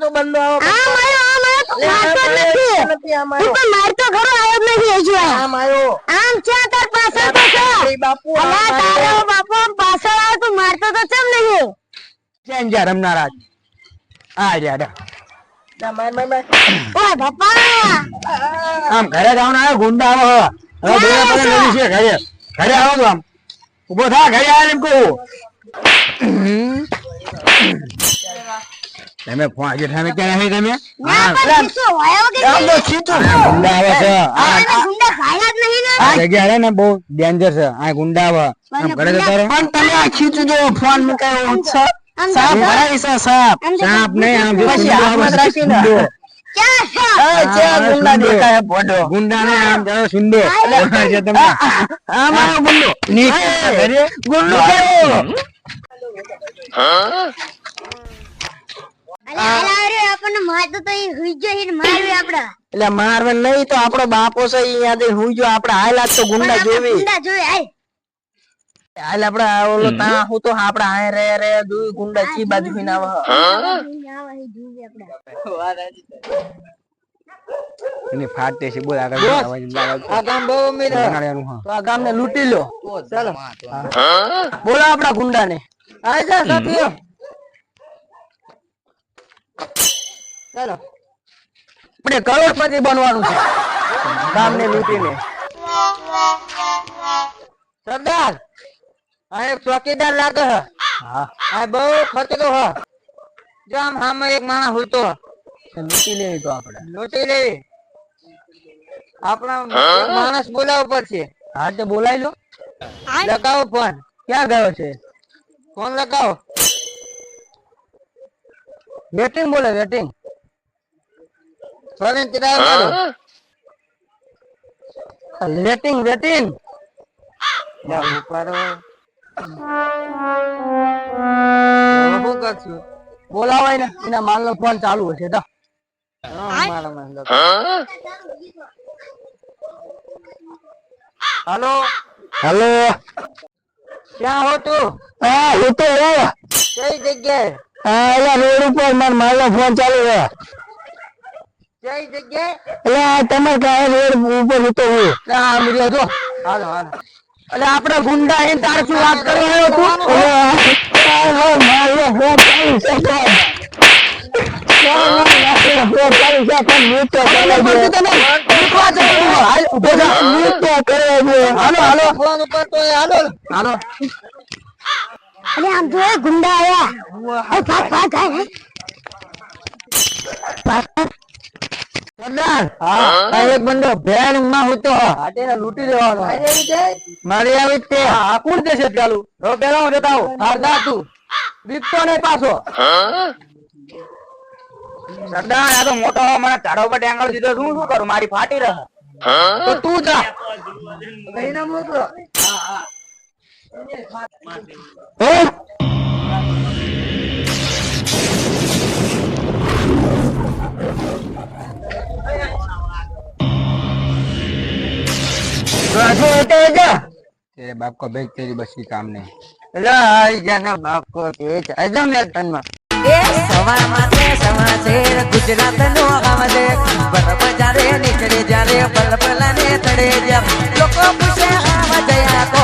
તો બંધો આવો આમ આવ્યો આમ આવ્યો તો મારતો આમ જ આવ્યો, નથી. નથી આમ તું મારતો ખરો આવ્યો જ નથી હજુ. આમ આવ્યો. આમ છે તાર પાછળ તો છે. બાપુ અલા તારો આવ્યો. પાછળ આવ્યો તું મારતો તો ચમ નહીં. ચેન જા રમનારા આ જા જા. જા, માર, માર, માર. ઓય બાપા. આમ ઘરે આવે ગુંડા આવો. હવે દોરા પડે નથી છે ઘરે. ઘરે આવો તો આમ. ઊભો થા ઘરે આવે એમ કહું. તમે ફોન આજે તમે ક્યાં તમે જગ્યા ને બહુ ડેન્જર છે આ ગુંડા આવે આમ ઘરે જતા રહો પણ તમે આ ખીચું જો ફોન મુકાયો છે. સાપ તો- છે સાપ સાપ નહીં આમ જો રાખીને. ગુંડો. એટલે મારવે નહીં તો આપણો બાપો છે ઈ યાદ હું જો આપણે હાલ તો ગુંડા જોવી ગુંડા જોઈ આય હાલ આપણે ઓલો તા હું તો આપણે હાય રે રે દુઈ ગુંડા ચી બાજુ ના આવે. આવા હી જોઈ આપડા. એની ફાટે છે બોલ આગળ આ ગામ બહુ અમીર છે. બનાડ્યાનું હા. તો આ ગામને લૂંટી લો. ચાલો. બોલો આપડા ગુંડા ને આ જા સાથીઓ. ચાલો. આપણે કરોડપતિ બનવાનું છે. ગામને લૂંટીને. સરદાર આ એક ચોકીદાર લાગે હા. આ બહુ ખર્ચતો હ. જો આમ સામે એક માણસ હુતો લૂંટી લેવી તો આપણે. લૂંટી લેવી આપણા માણસ બોલાવવો પડશે. હા તો બોલાવી લો. લગાવો ફોન. ક્યાં ગયો છે? ફોન લગાવો. વેટિંગ બોલે વેટિંગ ફોન ચલાવ મારો બેટિંગ વેટિંગ ઉપાડો. શું કરશું? બોલાવાય ને એના માલ નો ફોન ચાલુ હશે. તો હેલો. હેલો. ક્યાં હો તું? હા હું તો કઈ જગ્યાએ? હા રોડ ઉપર મારા માલ નો ફોન ચાલુ છે. કઈ જગ્યાએ? એટલે આ તમારે રોડ ઉપર હું તો હું આ મિલ્યો જો. હાલો હાલો. એટલે આપણે ગુંડા એ તાર શું વાત કરવા આવ્યો તું? આ ફોન ચાલુ. હાલ, કરે છે. હાલો. હાલો. ફોન આમ તો એ ગુંડા આયા. એ ભાગ ભાગ આય સરદાર આ એક બંદો ભેણમાં હું તો હાટેને લૂંટી લેવાનો મારી આવી તે આ કોણ દેશે ચાલુ? તો પેલા હું જતા આવું. હારદા તું. દીપતો નહીં પાછો. સરદાર આ તો મોટો મને ચાડો પર ટેંગલ દીધો. શું શું કરું? મારી ફાટી રહે. તો તું જા. કહીને મોકલો હે? પાછો જા तेरे बाप का बैग तेरी बस की काम नहीं લાઈ જાના બાપ કો તે જાજા મેં તનમાં એ સવારમાં તે સમાચાર ગુજરાતનો અવાજ બરફ જારે નીચડે જારે બલબલાને તડે જામ લોકો પૂછે આવા જયા કો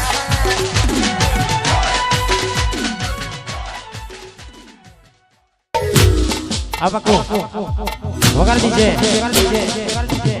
આ પાકો વગાડી દીજે વગાડી દીજે